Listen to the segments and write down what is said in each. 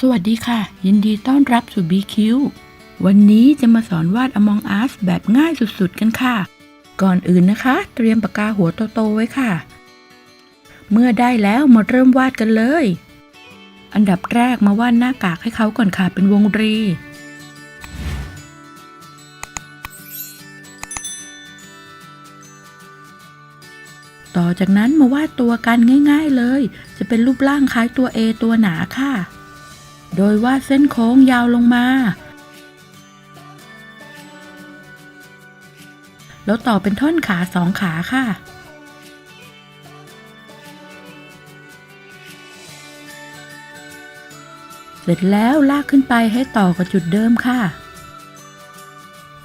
สวัสดีค่ะ ยินดีต้อนรับสู่ BQ วันนี้จะมาสอนวาด Among Us แบบง่ายสุดๆกันค่ะ ก่อนอื่นนะคะ เตรียมปากกาหัวโตๆไว้ค่ะ เมื่อได้แล้วมาเริ่มวาดกันเลย อันดับแรกมาวาดหน้ากากให้เขาก่อนค่ะเป็นวงรี ต่อจากนั้นมาวาดตัวกันง่าย ๆเลย จะเป็นรูปร่างคล้ายตัว A ตัวหนาค่ะ โดยวาดเส้นโค้งยาวลงมา แล้วต่อเป็นท่อนขาสองขาค่ะ เสร็จแล้วลากขึ้นไปให้ต่อกับจุดเดิมค่ะ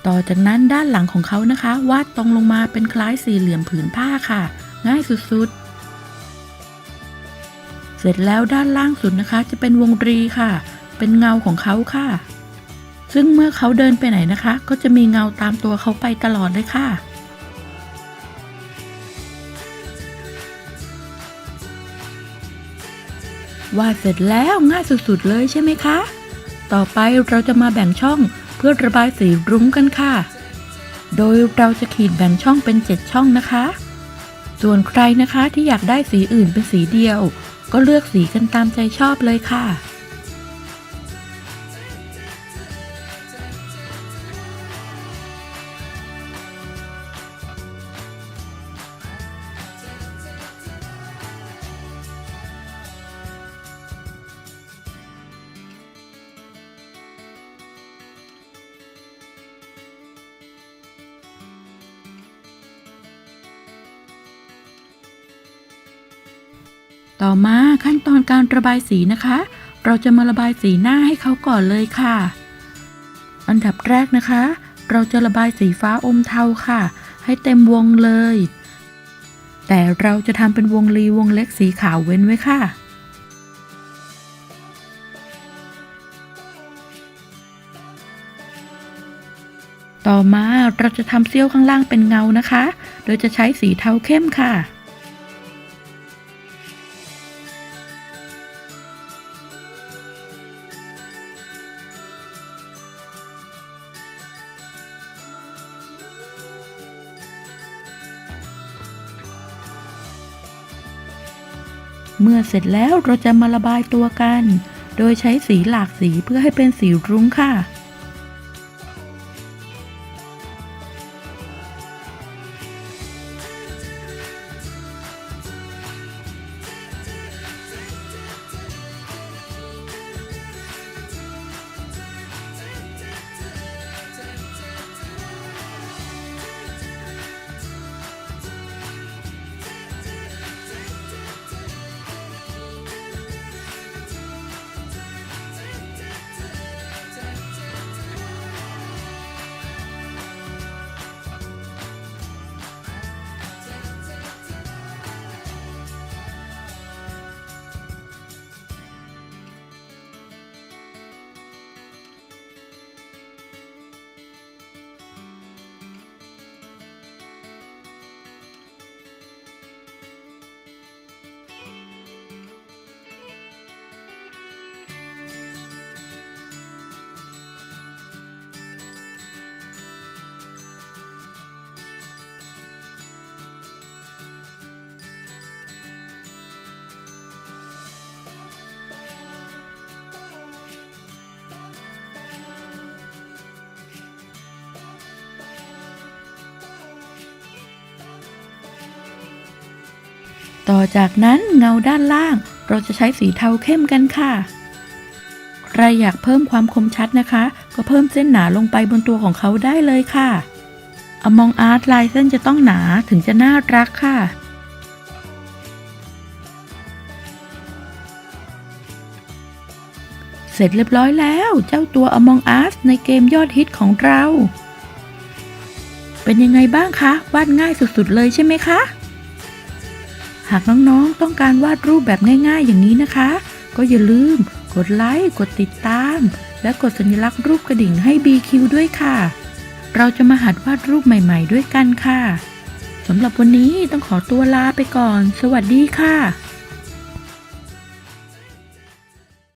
ต่อจากนั้นด้านหลังของเขานะคะ วาดตรงลงมาเป็นคล้ายสี่เหลี่ยมผืนผ้าค่ะ ง่ายสุดๆ เสร็จแล้วด้านล่างสุดนะคะ จะเป็นวงรีค่ะ เป็นเงาของเขาค่ะ ซึ่งเมื่อเขาเดินไปไหนนะคะ ก็จะมีเงาตามตัวเขาไปตลอดเลยค่ะวาดเสร็จแล้วง่ายสุดๆเลยใช่ไหมคะ ต่อไปเราจะมาแบ่งช่องเพื่อระบายสีรุ้งกันค่ะ โดยเราจะขีดแบ่งช่องเป็น 7 ช่องนะคะ ส่วนใครนะคะที่อยากได้สีอื่นเป็นสีเดียว ก็เลือกสีกันตามใจชอบเลยค่ะ ต่อมาขั้นตอนการระบายสีนะคะ เราจะมาระบายสีหน้าให้เขาก่อนเลยค่ะ อันดับแรกนะคะ เราจะระบายสีฟ้าอมเทาค่ะ ให้เต็มวงเลย แต่เราจะทำเป็นวงรีวงเล็กสีขาวเว้นไว้ค่ะต่อมาเราจะทำเสี้ยวข้างล่างเป็นเงานะคะ โดยจะใช้สีเทาเข้มค่ะ เมื่อเสร็จแล้วเราจะมาระบายตัวกัน โดยใช้สีหลากสีเพื่อให้เป็นสีรุ้งค่ะ ต่อจากนั้นเงาด้านล่าง เราจะใช้สีเทาเข้มกันค่ะ ใครอยากเพิ่มความคมชัดนะคะ ก็เพิ่มเส้นหนาลงไปบนตัวของเขาได้เลยค่ะ Among Art ลายเส้นจะต้องหนาถึงจะน่ารักค่ะ เสร็จเรียบร้อยแล้ว เจ้าตัว Among Us ในเกมยอดฮิตของเรา เป็นยังไงบ้างคะ วาดง่ายสุดๆเลยใช่ไหมคะ หากน้องๆต้องการวาดรูปแบบง่ายๆอย่างนี้นะคะ ก็อย่าลืม กดไลค์ กดติดตาม และกดสัญลักษณ์รูปกระดิ่งให้ BQ ด้วยค่ะ เราจะมาหัดวาดรูปใหม่ ๆ ด้วยกันค่ะสำหรับวันนี้ต้องขอตัวลาไปก่อน สวัสดีค่ะ